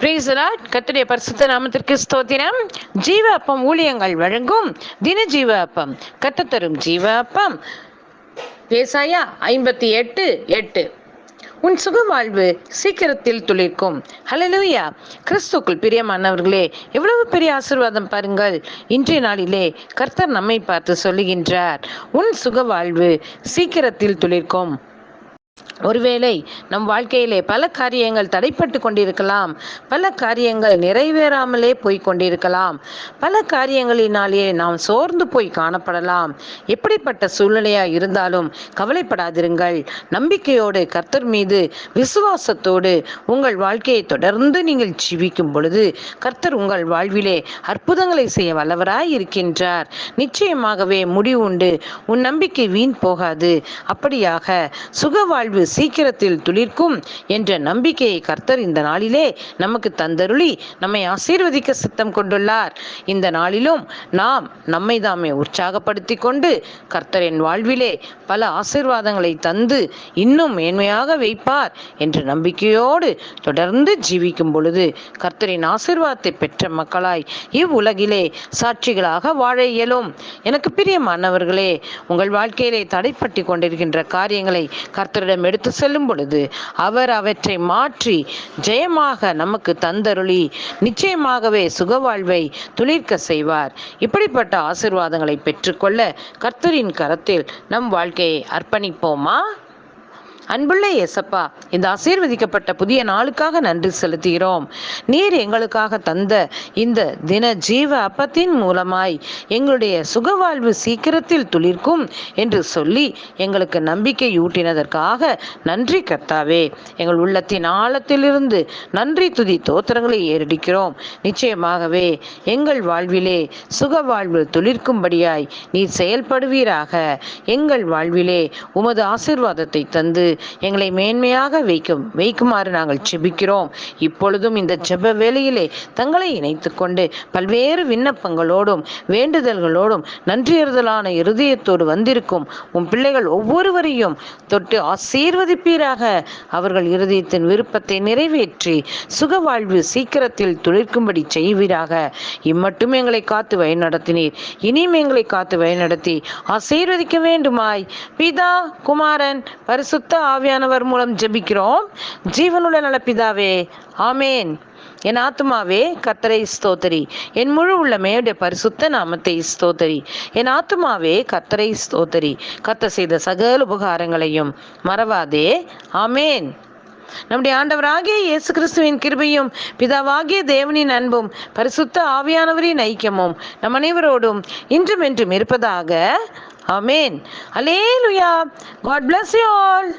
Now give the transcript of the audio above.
பிரேசலாட் கத்துடைய பரிசுத்த நாமத்திற்கு ஸ்தோத்திரம். ஜீவ அப்பம் ஊழியங்கள் வழங்கும் தின ஜீவ அப்பம் கத்து தரும் ஜீவ அப்பம் பேசாயா ஐம்பத்தி எட்டு எட்டு. உன் சுக வாழ்வு சீக்கிரத்தில் துளிர்க்கும். ஹலலூயா கிறிஸ்துக்குள் பிரியமானவர்களே எவ்வளவு பெரிய ஆசீர்வாதம் பாருங்கள். இன்றைய நாளிலே கர்த்தர் நம்மை பார்த்து சொல்லுகின்றார். உன் சுக வாழ்வு சீக்கிரத்தில் துளிர்க்கும். ஒருவேளை நம் வாழ்க்கையிலே பல காரியங்கள் தடைப்பட்டு கொண்டிருக்கலாம். பல காரியங்கள் நிறைவேறாமலே போய் கொண்டிருக்கலாம். பல காரியங்களினாலே நாம் சோர்ந்து போய் காணப்படலாம். எப்படிப்பட்ட சூழ்நிலையா இருந்தாலும் கவலைப்படாதிருங்கள். நம்பிக்கையோடு கர்த்தர் மீது விசுவாசத்தோடு உங்கள் வாழ்க்கையை தொடர்ந்து நீங்கள் ஜீவிக்கும் பொழுது கர்த்தர் உங்கள் வாழ்விலே அற்புதங்களை செய்ய வல்லவராய் இருக்கின்றார். நிச்சயமாகவே முடிவுண்டு. உன் நம்பிக்கை வீண் போகாது. அப்படியாக சுக வாழ்வு சீக்கிரத்தில் துளிர்க்கும் என்ற நம்பிக்கையை கர்த்தர் இந்த நாளிலே நமக்கு தந்தருளி நம்மை ஆசீர்வதிக்க சித்தம் கொண்டுள்ளார். இந்த நாளிலும் நாம் நம்மை தாமே உற்சாகப்படுத்தி கொண்டு கர்த்தரின் வாழ்விலே பல ஆசீர்வாதங்களை தந்து இன்னும் மேன்மையாக வைப்பார் என்ற நம்பிக்கையோடு தொடர்ந்து ஜீவிக்கும் பொழுது கர்த்தரின் ஆசீர்வாதத்தை பெற்ற மக்களாய் இவ்வுலகிலே சாட்சிகளாக வாழ இயலும். எனக்கு பிரியமானவர்களே உங்கள் வாழ்க்கையிலே தடைப்பட்டு கொண்டிருக்கின்ற காரியங்களை கர்த்தரிடம் எடுத்து செல்லும் பொழுது அவர் அவற்றை மாற்றி ஜெயமாக நமக்கு தந்தருளி நிச்சயமாகவே சுகவாழ்வை துளிர்க்க செய்வார். இப்படிப்பட்ட ஆசிர்வாதங்களை பெற்றுக்கொள்ள கர்த்தரின் கரத்தில் நம் வாழ்க்கையை அர்ப்பணிப்போமா? அன்புள்ள இயேசப்பா இந்த ஆசீர்வதிக்கப்பட்ட புதிய நாளுக்காக நன்றி செலுத்துகிறோம். நீர் எங்களுக்காக தந்த இந்த தின ஜீவ அப்பத்தின் மூலமாய் எங்களுடைய சுகவாழ்வு சீக்கிரத்தில் துளிர்க்கும் என்று சொல்லி எங்களுக்கு நம்பிக்கை ஊட்டினதற்காக நன்றி கர்த்தாவே. எங்கள் உள்ளத்தின் ஆழத்திலிருந்து நன்றி துதி தோத்திரங்களை ஏறடிக்கிறோம். நிச்சயமாகவே எங்கள் வாழ்விலே சுகவாழ்வு துளிர்க்கும்படியாய் நீர் செயல்படுவீராக. எங்கள் வாழ்விலே உமது ஆசீர்வாதத்தை தந்து எங்களை மேன்மையாக வைக்கும் வைக்குமாறு நாங்கள் செபிக்கிறோம். இப்பொழுதும் இந்த செப வேளையிலே தங்களை இணைத்து கொண்டு பல்வேறு விண்ணப்பங்களோடும் வேண்டுதல்களோடும் நன்றியறுதலான இருதயத்தோடு வந்திருக்கும் உன் பிள்ளைகள் ஒவ்வொருவரையும் தொட்டு ஆசீர்வதிப்பீராக. அவர்கள் இருதயத்தின் விருப்பத்தை நிறைவேற்றி சுகவாழ்வு சீக்கிரத்தில் துளிர்க்கும்படி செய்வீராக. இம்மட்டும் எங்களை காத்து வழிநடத்தினீர். இனியும் எங்களை காத்து வழிநடத்தி ஆசீர்வதிக்க வேண்டுமாய். பிதா குமாரன் பரிசுத்த ஆவியானவர் மூலம் ஜெபிக்கிறோம். ஜீவனுள்ள நல ஆமேன். என் ஆத்துமாவே கத்தரை ஸ்தோத்தரி. என் முழு உள்ளமே பரிசுத்த நாமத்தை ஸ்தோத்தரி. என் ஆத்துமாவே கத்தரை ஸ்தோத்தரி. கத்த செய்த சகல உபகாரங்களையும் மறவாதே. ஆமேன். நம்முடைய ஆண்டவராகிய இயேசு கிறிஸ்துவின் கிருபையும் பிதாவாகிய தேவனின் அன்பும் பரிசுத்த ஆவியானவரின் ஐக்கியமும் நம் அனைவரோடும் இன்றும் என்றும் இருப்பதாக. Amen hallelujah God bless you all